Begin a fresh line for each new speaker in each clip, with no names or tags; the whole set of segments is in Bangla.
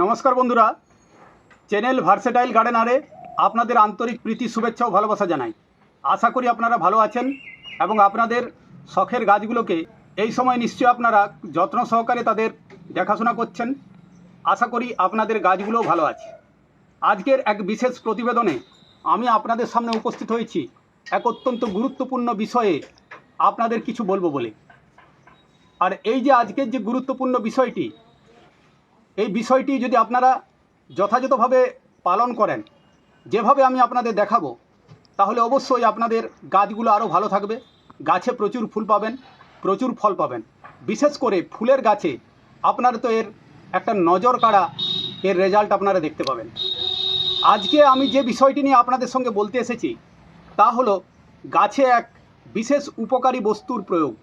নমস্কার বন্ধুরা। চ্যানেল ভার্সেটাইল গার্ডেনারে আপনাদের আন্তরিক প্রীতি, শুভেচ্ছা ও ভালোবাসা জানাই। আশা করি আপনারা ভালো আছেন এবং আপনাদের শখের গাছগুলোকে এই সময় নিশ্চয়ই আপনারা যত্ন সহকারে তাদের দেখাশোনা করছেন। আশা করি আপনাদের গাছগুলোও ভালো আছে। আজকের এক বিশেষ প্রতিবেদনে আমি আপনাদের সামনে উপস্থিত হয়েছি এক অত্যন্ত গুরুত্বপূর্ণ বিষয়ে আপনাদের কিছু বলব বলে। আর এই যে আজকের যে গুরুত্বপূর্ণ বিষয়টি এই বিষয়টি যদি আপনারা যথাযথভাবে পালন করেন, যেভাবে আমি আপনাদের দেখাবো, তাহলে অবশ্যই আপনাদের গাছগুলো আরও ভালো থাকবে, গাছে প্রচুর ফুল পাবেন, প্রচুর ফল পাবেন। বিশেষ করে ফুলের গাছে আপনারা তো এর একটা নজর কাড়া এর রেজাল্ট আপনারা দেখতে পাবেন। আজকে আমি যে বিষয়টি নিয়ে আপনাদের সঙ্গে বলতে এসেছি, তা হলো গাছে এক বিশেষ উপকারী বস্তুর প্রয়োগ।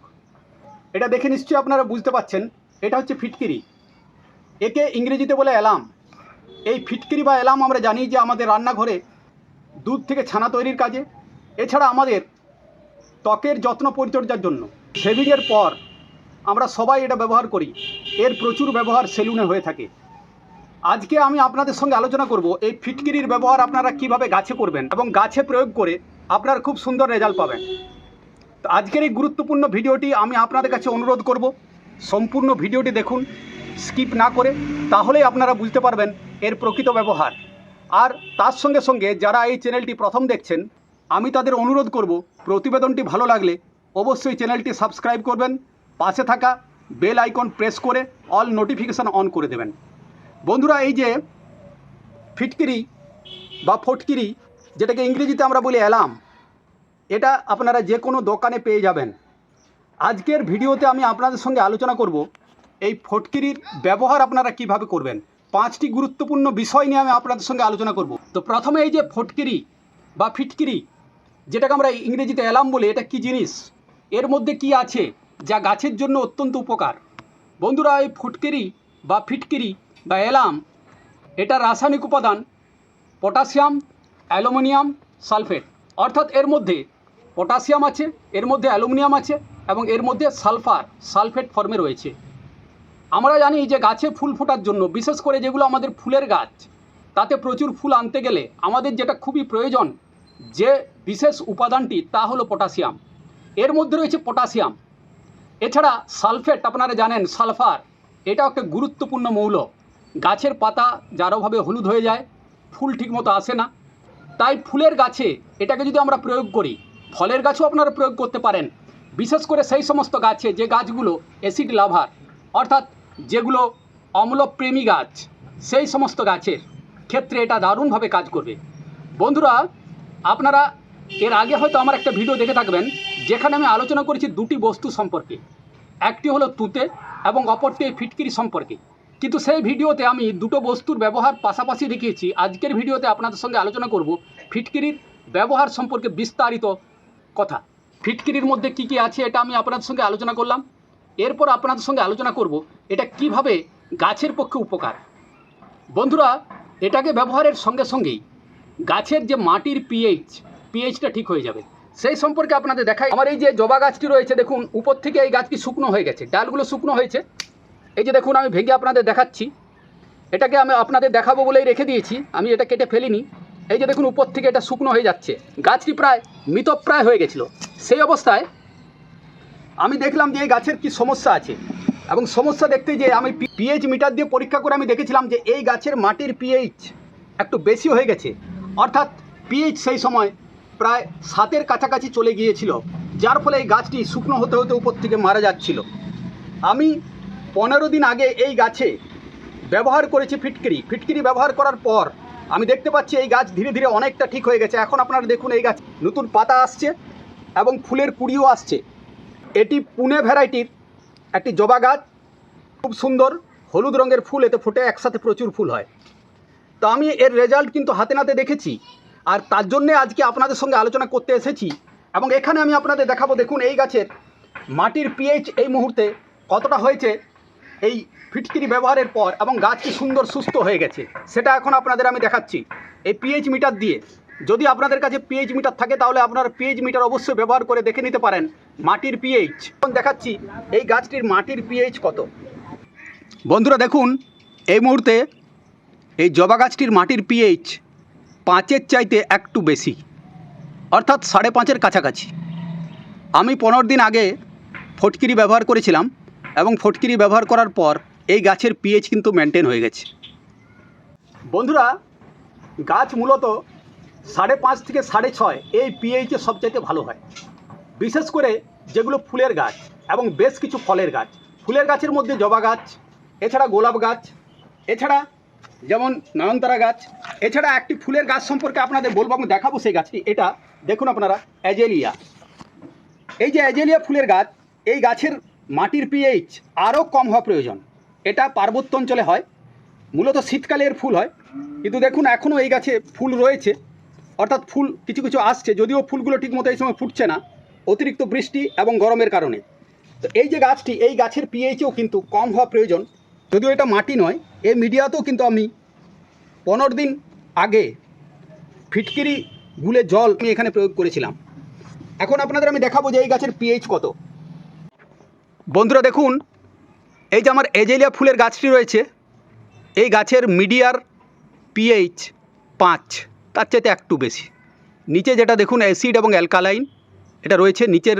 এটা দেখে নিশ্চয়ই আপনারা বুঝতে পাচ্ছেন, এটা হচ্ছে ফিটকিরি। একে ইংরেজিতে বলে অ্যালাম এই ফিটকিরি বা অ্যালাম আমরা জানি যে আমাদের রান্নাঘরে দুধ থেকে ছানা তৈরির কাজে। এছাড়া আমাদের ত্বকের যত্ন পরিচর্যার জন্য। শেভিংয়ের পর আমরা সবাই এটা ব্যবহার করি। এর প্রচুর ব্যবহার সেলুনে হয়ে থাকে। আজকে আমি আপনাদের সঙ্গে আলোচনা করব এই ফিটকিরির ব্যবহার আপনারা কীভাবে গাছে করবেন এবং গাছে প্রয়োগ করে আপনারা খুব সুন্দর রেজাল্ট পাবেন। তো আজকের এই গুরুত্বপূর্ণ ভিডিওটি আমি আপনাদের কাছে অনুরোধ করব। সম্পূর্ণ ভিডিওটি দেখুন। স্কিপ না করে তাহলেই আপনারা বুঝতে পারবেন এর প্রকৃত ব্যবহার। আর তার সঙ্গে সঙ্গে যারা এই চ্যানেলটি প্রথম দেখছেন, আমি তাদের অনুরোধ করব, প্রতিবেদনটি ভালো লাগলে অবশ্যই চ্যানেলটি সাবস্ক্রাইব করবেন, পাশে থাকা বেল আইকন প্রেস করে অল নোটিফিকেশান অন করে দেবেন। বন্ধুরা, এই যে ফিটকিরি বা ফটকিরি, যেটাকে ইংরেজিতে আমরা বলি অ্যালাম এটা আপনারা যে কোনো দোকানে পেয়ে যাবেন। আজকের ভিডিওতে আমি আপনাদের সঙ্গে আলোচনা করব এই ফটকিরির ব্যবহার আপনারা কীভাবে করবেন? পাঁচটি গুরুত্বপূর্ণ বিষয় নিয়ে আমি আপনাদের সঙ্গে আলোচনা করব। তো প্রথমে এই যে ফটকিরি বা ফিটকিরি, যেটাকে আমরা ইংরেজিতে অ্যালাম বলি, এটা কি জিনিস? এর মধ্যে কি আছে যা গাছের জন্য অত্যন্ত উপকার? বন্ধুরা, এই ফুটকিরি বা ফিটকিরি বা অ্যালাম এটা রাসায়নিক উপাদান, পটাশিয়াম, অ্যালুমিনিয়াম সালফেট। অর্থাৎ এর মধ্যে পটাশিয়াম আছে, এর মধ্যে অ্যালুমিনিয়াম আছে এবং এর মধ্যে সালফার, সালফেট ফর্মে রয়েছে। আমরা জানি যে গাছে ফুল ফোটার জন্য, বিশেষ করে যেগুলো আমাদের ফুলের গাছ, তাতে প্রচুর ফুল আনতে গেলে আমাদের যেটা খুবই প্রয়োজন, যে বিশেষ উপাদানটি তা হলো পটাশিয়াম। এর মধ্যে রয়েছে পটাশিয়াম। এছাড়া সালফেট, আপনারা জানেন সালফার এটাও একটা গুরুত্বপূর্ণ মৌল। গাছের পাতা যারোভাবে হলুদ হয়ে যায়, ফুল ঠিকমতো আসে না। তাই ফুলের গাছে এটাকে যদি আমরা প্রয়োগ করি, ফলের গাছেও আপনারা প্রয়োগ করতে পারেন। বিশেষ করে সেই সমস্ত গাছে যে গাছগুলো অ্যাসিড লাভার, অর্থাৎ যেগুলো অম্লপ্রেমী গাছ, সেই সমস্ত গাছের ক্ষেত্রে এটা দারুণভাবে কাজ করবে। বন্ধুরা, আপনারা এর আগে হয়তো আমার একটা ভিডিও দেখে থাকবেন, যেখানে আমি আলোচনা করেছি দুটি বস্তু সম্পর্কে। একটি হলো তুতে এবং অপরটি ফিটকিরি সম্পর্কে। কিন্তু সেই ভিডিওতে আমি দুটো বস্তুর ব্যবহার পাশাপাশি দেখিয়েছি। আজকের ভিডিওতে আপনাদের সঙ্গে আলোচনা করব ফিটকিরির ব্যবহার সম্পর্কে বিস্তারিত কথা। ফিটকিরির মধ্যে কি কি আছে, এটা আমি আপনাদের সঙ্গে আলোচনা করলাম। এরপর আপনাদের সঙ্গে আলোচনা করব এটা কীভাবে গাছের পক্ষে উপকার। বন্ধুরা, এটাকে ব্যবহারের সঙ্গে সঙ্গেই গাছের যে মাটির পিএইচ পিএইচটা ঠিক হয়ে যাবে। সেই সম্পর্কে আপনাদের দেখাই। আমার এই যে জবা গাছটি রয়েছে, দেখুন, উপর থেকে এই গাছটি শুকনো হয়ে গেছে। ডালগুলো শুকনো হয়েছে। এই যে দেখুন, আমি ভেঙে আপনাদের দেখাচ্ছি। এটাকে আমি আপনাদের দেখাবো বলেই রেখে দিয়েছি। আমি এটা কেটে ফেলিনি। এই যে দেখুন, উপর থেকে এটা শুকনো হয়ে যাচ্ছে। গাছটি প্রায়, মৃতপ্রায় হয়ে গেছিল। সেই অবস্থায় আমি দেখলাম যে এই গাছের কি সমস্যা আছে। এবং সমস্যা দেখতে যে আমি পিএইচ মিটার দিয়ে পরীক্ষা করে আমি দেখেছিলাম যে এই গাছের মাটির পিএইচ একটু বেশি হয়ে গেছে। অর্থাৎ পিএইচ সেই সময় প্রায় সাতের কাছাকাছি চলে গিয়েছিল, যার ফলে এই গাছটি শুকনো হতে হতে উপর থেকে মারা যাচ্ছিল। আমি পনেরো দিন আগে এই গাছে ব্যবহার করেছি ফিটকিরি। ফিটকিরি ব্যবহার করার পর আমি দেখতে পাচ্ছি এই গাছ ধীরে ধীরে অনেকটা ঠিক হয়ে গেছে। এখন আপনারা দেখুন এই গাছ নতুন পাতা আসছে এবং ফুলের কুড়িও আসছে। এটি পুনে ভ্যারাইটির একটি জবা গাছ। খুব সুন্দর, হলুদ রঙের ফুল এতে ফুটে, একসাথে প্রচুর ফুল হয়। তো আমি এর রেজাল্ট কিন্তু হাতে নাতে দেখেছি। আর তার জন্যে আজকে আপনাদের সঙ্গে আলোচনা করতে এসেছি। এবং এখানে আমি আপনাদের দেখাবো, দেখুন এই গাছের মাটির পিএইচ এই মুহূর্তে কতটা হয়েছে, এই ফিটকিরি ব্যবহারের পর, এবং গাছ কি সুন্দর, সুস্থ হয়ে গেছে, সেটা এখন আপনাদের আমি দেখাচ্ছি। এই পিএইচ মিটার দিয়ে। যদি আপনাদের কাছে পিএইচ মিটার থাকে, তাহলে আপনারা পিএইচ মিটার অবশ্যই ব্যবহার করে দেখে নিতে পারেন মাটির পিএইচ এখন দেখাচ্ছি, এই গাছটির মাটির পিএইচ কত। বন্ধুরা দেখুন, এই মুহূর্তে এই জবা গাছটির মাটির পিএইচ পাঁচের চাইতে একটু বেশি, অর্থাৎ সাড়ে পাঁচের কাছাকাছি। আমি পনেরো দিন আগে ফটকিরি ব্যবহার করেছিলাম এবং ফটকিরি ব্যবহার করার পর এই গাছের পিএইচ কিন্তু মেনটেন হয়ে গেছে। বন্ধুরা, গাছ মূলত সাড়ে পাঁচ থেকে সাড়ে ছয় এই পিএইচে সবচাইতে ভালো হয়। বিশেষ করে যেগুলো ফুলের গাছ এবং বেশ কিছু ফলের গাছ। ফুলের গাছের মধ্যে জবা গাছ, এছাড়া গোলাপ গাছ, এছাড়া যেমন নয়নতারা গাছ, এছাড়া একটি ফুলের গাছ সম্পর্কে আপনাদের বলব, আমি দেখাবো সেই গাছটি। এটা দেখুন আপনারা, অ্যাজেলিয়া। এই যে অ্যাজেলিয়া ফুলের গাছ, এই গাছের মাটির পিএইচ আরও কম হওয়া প্রয়োজন। এটা পার্বত্য অঞ্চলে হয়, মূলত শীতকালে এর ফুল হয়। কিন্তু দেখুন, এখনও এই গাছে ফুল রয়েছে। অর্থাৎ ফুল, কিছু কিছু আসছে, যদিও ফুলগুলো ঠিকমতো এই সময় ফুটছে না, অতিরিক্ত বৃষ্টি এবং গরমের কারণে। তো এই যে গাছটি, এই গাছের পিএইচেও কিন্তু কম হওয়া প্রয়োজন। যদিও এটা মাটি নয় এই মিডিয়াতেও কিন্তু আমি পনেরো দিন আগে ফিটকিরি গুলে জল আমি এখানে প্রয়োগ করেছিলাম। এখন আপনাদের আমি দেখাবো যে এই গাছের পিএইচ কত। বন্ধুরা দেখুন, এই যে আমার এজেলিয়া ফুলের গাছটি রয়েছে, এই গাছের মিডিয়ার পিএইচ পাঁচ। তার চাইতে একটু বেশি। নিচে যেটা দেখুন অ্যাসিড এবং অ্যালকালাইন এটা রয়েছে নিচের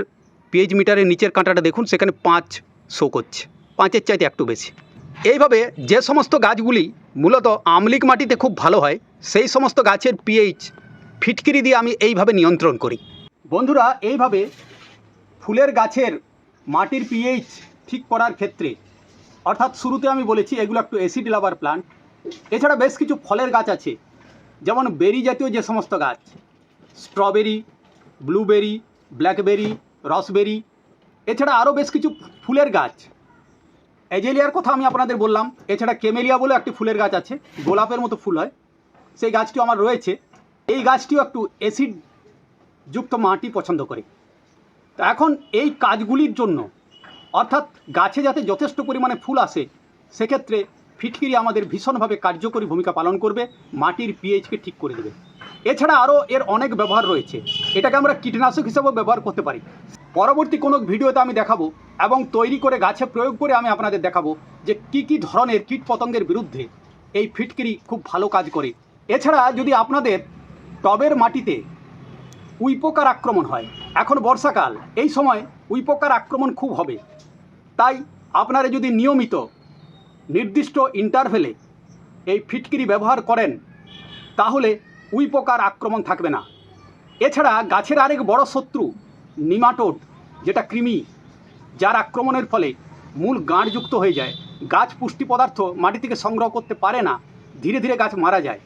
পিএইচ মিটারের নিচের কাঁটাটা দেখুন, সেখানে পাঁচ শো করছে। পাঁচের চাইতে একটু বেশি। এইভাবে যে সমস্ত গাছগুলি মূলত আমলিক মাটিতে খুব ভালো হয়, সেই সমস্ত গাছের পিএইচ ফিটকিরি দিয়ে আমি এইভাবে নিয়ন্ত্রণ করি। বন্ধুরা, এইভাবে ফুলের গাছের মাটির পিএইচ ঠিক করার ক্ষেত্রে, অর্থাৎ শুরুতে আমি বলেছি এগুলো একটু অ্যাসিড লাভার প্লান্ট এছাড়া বেশ কিছু ফলের গাছ আছে। যেমন বেরি জাতীয় যে সমস্ত গাছ, স্ট্রবেরি, ব্লুবেরি, ব্ল্যাকবেরি, রসবেরি, এছাড়া আরও বেশ কিছু ফুলের গাছ। এজেলিয়ার কথা আমি আপনাদের বললাম, এছাড়া কেমেলিয়া বলে একটি ফুলের গাছ আছে, গোলাপের মতো ফুল হয়। সেই গাছটিও আমার রয়েছে। এই গাছটিও একটু অ্যাসিড যুক্ত মাটি পছন্দ করে। তো এখন এই কাজগুলির জন্য, অর্থাৎ গাছে যাতে যথেষ্ট পরিমাণে ফুল আসে, সেক্ষেত্রে ফিটকিরি আমাদের ভীষণভাবে কার্যকরী ভূমিকা পালন করবে, মাটির পিএইচকে ঠিক করে দেবে। এছাড়া আরও এর অনেক ব্যবহার রয়েছে, এটাকে আমরা কীটনাশক হিসেবেও ব্যবহার করতে পারি। পরবর্তী কোনো ভিডিওতে আমি দেখাবো এবং তৈরি করে গাছে প্রয়োগ করে আমি আপনাদের দেখাবো যে কি কি ধরনের কীট পতঙ্গের বিরুদ্ধে এই ফিটকিরি খুব ভালো কাজ করে। এছাড়া যদি আপনাদের টবের মাটিতে উইপোকার আক্রমণ হয়, এখন বর্ষাকাল, এই সময় উইপোকার আক্রমণ খুব হবে। তাই আপনারা যদি নিয়মিত নির্দিষ্ট ইন্টারভেলে এই ফিটকিরি ব্যবহার করেন, তাহলে উইপোকার আক্রমণ থাকবে না। এছাড়া গাছের আরেক বড় শত্রু, নিমাটোড, যেটা কৃমি, যার আক্রমণের ফলে মূল গাঁটযুক্ত হয়ে যায়। গাছ পুষ্টি পদার্থ মাটি থেকে সংগ্রহ করতে পারে না, ধীরে ধীরে গাছ মারা যায়।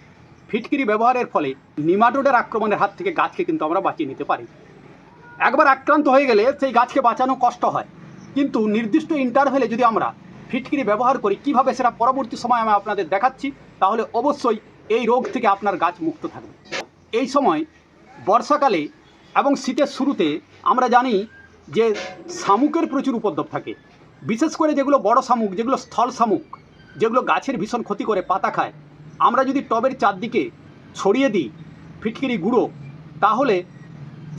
ফিটকিরি ব্যবহারের ফলে নিমাটোডের আক্রমণের হাত থেকে গাছকে কিন্তু আমরা বাঁচিয়ে নিতে পারি। একবার আক্রান্ত হয়ে গেলে সেই গাছকে বাঁচানো কষ্ট হয়। কিন্তু নির্দিষ্ট ইন্টারভেলে যদি আমরা ফিটকিরি ব্যবহার করি, কীভাবে সেটা পরবর্তী সময় আমি আপনাদের দেখাচ্ছি, তাহলে অবশ্যই এই রোগ থেকে আপনার গাছ মুক্ত থাকবে। এই সময় বর্ষাকালে এবং শীতের শুরুতে আমরা জানি যে শামুকের প্রচুর উপদ্রব থাকে। বিশেষ করে যেগুলো বড় শামুক, যেগুলো স্থল শামুক, যেগুলো গাছের ভীষণ ক্ষতি করে, পাতা খায়। আমরা যদি টবের চারদিকে ছড়িয়ে দিই ফিটকিরি গুঁড়ো, তাহলে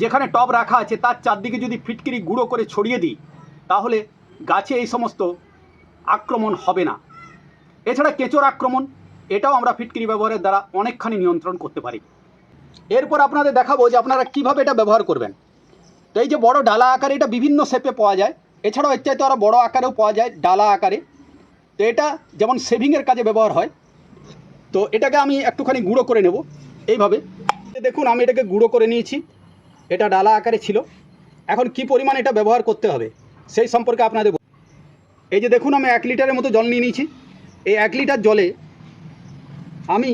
যেখানে টব রাখা আছে, তার চারদিকে যদি ফিটকিরি গুঁড়ো করে ছড়িয়ে দিই, তাহলে গাছে এই সমস্ত আক্রমণ হবে না। এছাড়া কেঁচোর আক্রমণ, এটাও আমরা ফিটকিরি ব্যবহারের দ্বারা অনেকখানি নিয়ন্ত্রণ করতে পারি। এরপর আপনাদের দেখাবো যে আপনারা কীভাবে এটা ব্যবহার করবেন। তো এই যে বড় ডালা আকারে এটা বিভিন্ন শেপে পাওয়া যায়। এছাড়াও এর চাইতে আরও বড় আকারেও পাওয়া যায় ডালা আকারে। তো এটা যেমন সেভিংয়ের কাজে ব্যবহার হয়। তো এটাকে আমি একটুখানি গুঁড়ো করে নেব এইভাবে। দেখুন, আমি এটাকে গুঁড়ো করে নিয়েছি। এটা ডালা আকারে ছিল। এখন কি পরিমাণ এটা ব্যবহার করতে হবে, সেই সম্পর্কে আপনাদের এই যে দেখুন, আমি এক লিটারের মতো জল নিয়ে নিয়েছি। এই এক লিটার জলে আমি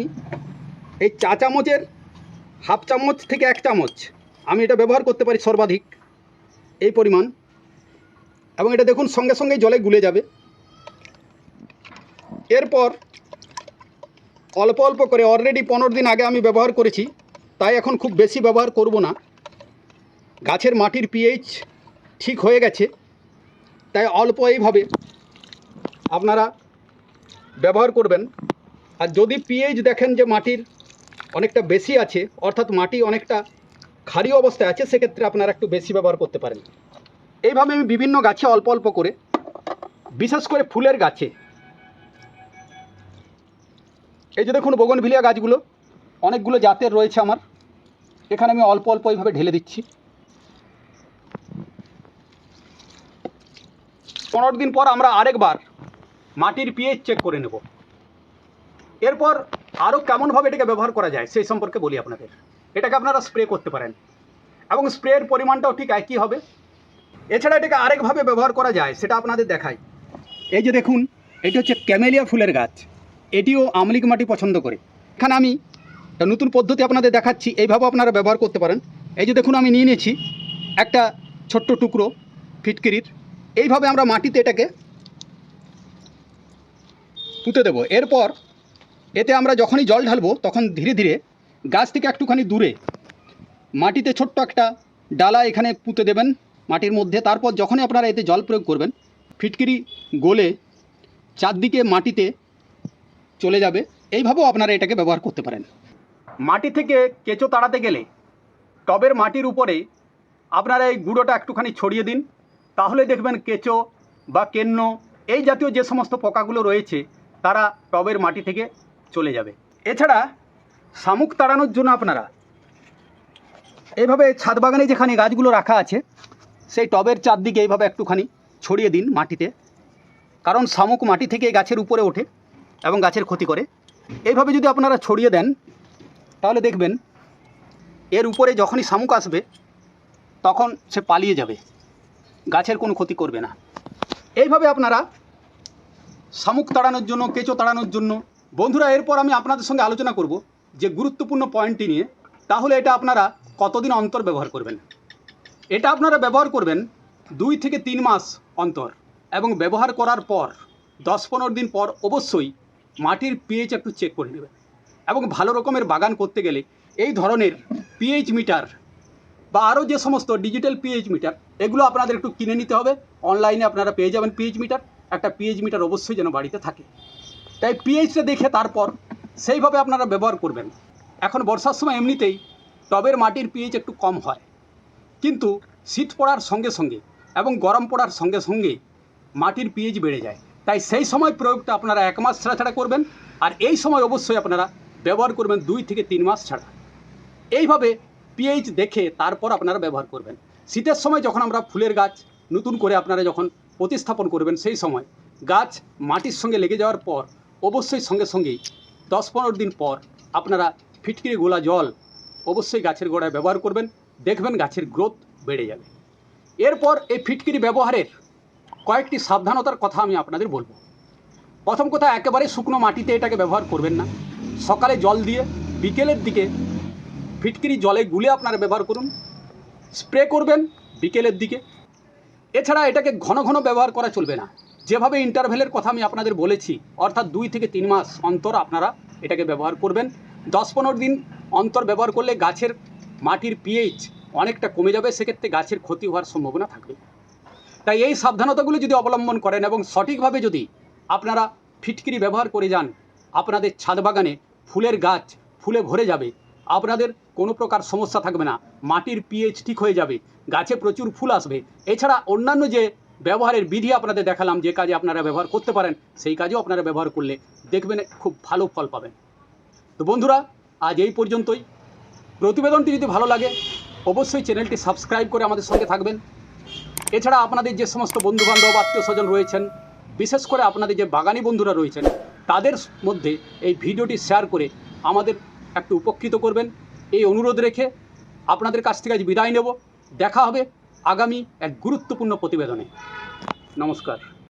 এই চা চামচের হাফ চামচ থেকে এক চামচ, আমি এটা ব্যবহার করতে পারি সর্বাধিক এই পরিমাণ। এবং এটা দেখুন, সঙ্গে সঙ্গে জলে গুলে যাবে। এরপর অল্প অল্প করে অলরেডি পনেরো দিন আগে আমি ব্যবহার করেছি, তাই এখন খুব বেশি ব্যবহার করব না। গাছের মাটির পিএইচ ঠিক হয়ে গেছে। তাই অল্প এইভাবে আপনারা ব্যবহার করবেন। আর যদি পিএইচ দেখেন যে মাটির অনেকটা বেশি আছে, অর্থাৎ মাটি অনেকটা খারি অবস্থায় আছে, সেক্ষেত্রে আপনারা একটু বেশি ব্যবহার করতে পারেন। এইভাবে আমি বিভিন্ন গাছে অল্প অল্প করে, বিশেষ করে ফুলের গাছে, এই যে দেখুন বগনভিলিয়া গাছগুলো, অনেকগুলো জাতের রয়েছে আমার। এখানে আমি অল্প অল্প এইভাবে ঢেলে দিচ্ছি। পনেরো দিন পর আমরা আরেকবার মাটির পিএইচ চেক করে নেব। এরপর আরও কেমনভাবে এটাকে ব্যবহার করা যায় সেই সম্পর্কে বলি আপনাদের। এটাকে আপনারা স্প্রে করতে পারেন। এবং স্প্রের পরিমাণটাও ঠিক একই হবে। এছাড়া এটাকে আরেকভাবে ব্যবহার করা যায়, সেটা আপনাদের দেখাই। এই যে দেখুন, এটি হচ্ছে ক্যামেলিয়া ফুলের গাছ। এটিও আমলিক মাটি পছন্দ করে। এখানে আমি একটা নতুন পদ্ধতি আপনাদের দেখাচ্ছি এইভাবে আপনারা ব্যবহার করতে পারেন। এই যে দেখুন, আমি নিয়ে নিয়েছি একটা ছোট্ট টুকরো ফিটকিরির। এইভাবে আমরা মাটিতে এটাকে পুঁতে দেবো। এরপর এতে আমরা যখনই জল ঢালবো, তখন ধীরে ধীরে গাছ থেকে একটুখানি দূরে মাটিতে ছোট্ট একটা ডালা এখানে পুঁতে দেবেন মাটির মধ্যে। তারপর যখনই আপনারা এতে জল প্রয়োগ করবেন, ফিটকিরি গলে চারদিকে মাটিতে চলে যাবে। এইভাবেও আপনারা এটাকে ব্যবহার করতে পারেন। মাটি থেকে কেঁচো তাড়াতে গেলে টবের মাটির উপরে আপনারা এই গুঁড়োটা একটুখানি ছড়িয়ে দিন। তাহলে দেখবেন কেঁচো বা কেন্ন, এই জাতীয় যে সমস্ত পোকাগুলো রয়েছে, তারা টবের মাটি থেকে চলে যাবে। এছাড়া শামুক তাড়ানোর জন্য আপনারা এইভাবে ছাদ বাগানে যেখানে গাছগুলো রাখা আছে, সেই টবের চারদিকে এইভাবে একটুখানি ছড়িয়ে দিন মাটিতে। কারণ শামুক মাটি থেকে গাছের উপরে ওঠে এবং গাছের ক্ষতি করে। এইভাবে যদি আপনারা ছড়িয়ে দেন, তাহলে দেখবেন এর উপরে যখনই শামুক আসবে, তখন সে পালিয়ে যাবে। গাছের কোনো ক্ষতি করবে না। এইভাবে আপনারা শামুক তাড়ানোর জন্য, কেঁচো তাড়ানোর জন্য, বন্ধুরা, এরপর আমি আপনাদের সঙ্গে আলোচনা করব যে গুরুত্বপূর্ণ পয়েন্টটি নিয়ে। তাহলে এটা আপনারা কতদিন অন্তর ব্যবহার করবেন? এটা আপনারা ব্যবহার করবেন দুই থেকে তিন মাস অন্তর এবং ব্যবহার করার পর, দশ পনেরো দিন পর অবশ্যই মাটির পিএইচ একটু চেক করে নেবেন। এবং ভালো রকমের বাগান করতে গেলে এই ধরনের পিএইচ মিটার বা আরও যে সমস্ত ডিজিটাল পিএইচ মিটার এগুলো আপনাদের একটু কিনে নিতে হবে। অনলাইনে আপনারা পেয়ে যাবেন পিএইচ মিটার একটা পিএইচ মিটার অবশ্যই যেন বাড়িতে থাকে। তাই পিএইচটা দেখে তারপর সেইভাবে আপনারা ব্যবহার করবেন। এখন বর্ষার সময় এমনিতেই টবের মাটির পিএইচ একটু কম হয়। কিন্তু শীত পড়ার সঙ্গে সঙ্গে এবং গরম পড়ার সঙ্গে সঙ্গে মাটির পিএইচ বেড়ে যায়। তাই সেই সময় প্রয়োগটা আপনারা এক মাস ছাড়া ছাড়া করবেন। আর এই সময় অবশ্যই আপনারা ব্যবহার করবেন দুই থেকে তিন মাস ছাড়া। এইভাবে পিএইচ দেখে তারপর আপনারা ব্যবহার করবেন। শীতের সময় যখন আমরা ফুলের গাছ নতুন করে আপনারা যখন প্রতিস্থাপন করবেন, সেই সময় গাছ মাটির সঙ্গে লেগে যাওয়ার পর, অবশ্যই সঙ্গে সঙ্গেই দশ পনেরো দিন পর আপনারা ফিটকিরি গোলা জল অবশ্যই গাছের গোড়ায় ব্যবহার করবেন, দেখবেন গাছের গ্রোথ বেড়ে যাবে। এরপর এই ফিটকিরি ব্যবহারের কয়েকটি সাবধানতার কথা আমি আপনাদের বলব। প্রথম কথা, একেবারে শুকনো মাটিতে এটাকে ব্যবহার করবেন না। সকালে জল দিয়ে বিকেলের দিকে ফিটকিরি জলে গুলে আপনারা ব্যবহার করুন। স্প্রে করবেন বিকেলের দিকে। এছাড়া এটাকে ঘন ঘন ব্যবহার করা চলবে না। যেভাবে ইন্টারভেলের কথা আমি আপনাদের বলেছি, অর্থাৎ দুই থেকে তিন মাস অন্তর আপনারা এটাকে ব্যবহার করবেন। দশ পনেরো দিন অন্তর ব্যবহার করলে গাছের মাটির পিএইচ অনেকটা কমে যাবে, সেক্ষেত্রে গাছের ক্ষতি হওয়ার সম্ভাবনা থাকবে। তাই এই সাবধানতাগুলো যদি অবলম্বন করেন এবং সঠিকভাবে যদি আপনারা ফিটকিরি ব্যবহার করে যান, আপনাদের ছাদ বাগানে ফুলের গাছ ফুলে ভরে যাবে আপনাদের কোনো প্রকার সমস্যা থাকবে না। মাটির পিএইচ ঠিক হয়ে যাবে, গাছে প্রচুর ফুল আসবে। এছাড়া অন্যান্য যে ব্যবহারের বিধি আপনাদের দেখালাম, যে কাজে আপনারা ব্যবহার করতে পারেন, সেই কাজেও আপনারা ব্যবহার করলে দেখবেন খুব ভালো ফল পাবেন। তো বন্ধুরা, আজ এই পর্যন্তই। প্রতিবেদনটি যদি ভালো লাগে, অবশ্যই চ্যানেলটি সাবস্ক্রাইব করে আমাদের সঙ্গে থাকবেন। এছাড়া আপনাদের যে সমস্ত বন্ধুবান্ধব আত্মীয় স্বজন রয়েছেন, বিশেষ করে আপনাদের যে বাগানি বন্ধুরা রয়েছেন, তাদের মধ্যে এই ভিডিওটি শেয়ার করে আমাদের একটু উপকৃত করবেন। এই অনুরোধ রেখে আপনাদের কাছ থেকে আজ বিদায় নেব। দেখা হবে আগামী এক গুরুত্বপূর্ণ প্রতিবেদনে। নমস্কার।